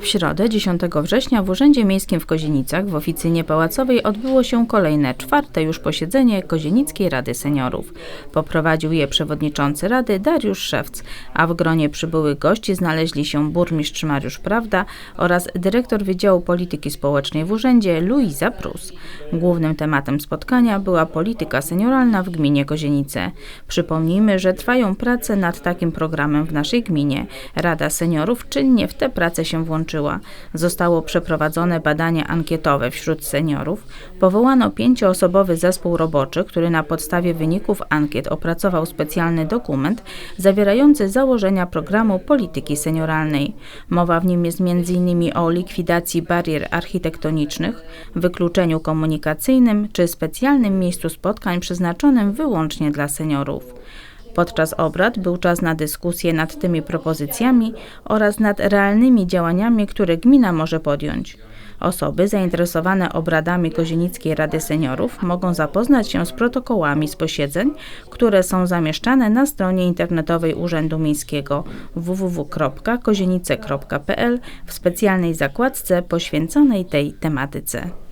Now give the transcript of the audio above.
W środę 10 września w Urzędzie Miejskim w Kozienicach w oficynie pałacowej odbyło się kolejne, czwarte już posiedzenie Kozienickiej Rady Seniorów. Poprowadził je przewodniczący Rady Dariusz Szewc, a w gronie przybyłych gości znaleźli się burmistrz Mariusz Prawda oraz dyrektor Wydziału Polityki Społecznej w Urzędzie Luiza Prus. Głównym tematem spotkania była polityka senioralna w gminie Kozienice. Przypomnijmy, że trwają prace nad takim programem w naszej gminie. Rada Seniorów czynnie w te prace się włączyła. Zostało przeprowadzone badanie ankietowe wśród seniorów. Powołano pięcioosobowy zespół roboczy, który na podstawie wyników ankiet opracował specjalny dokument zawierający założenia programu polityki senioralnej. Mowa w nim jest m.in. o likwidacji barier architektonicznych, wykluczeniu komunikacyjnym czy specjalnym miejscu spotkań przeznaczonym wyłącznie dla seniorów. Podczas obrad był czas na dyskusję nad tymi propozycjami oraz nad realnymi działaniami, które gmina może podjąć. Osoby zainteresowane obradami Kozienickiej Rady Seniorów mogą zapoznać się z protokołami z posiedzeń, które są zamieszczane na stronie internetowej Urzędu Miejskiego www.kozienice.pl w specjalnej zakładce poświęconej tej tematyce.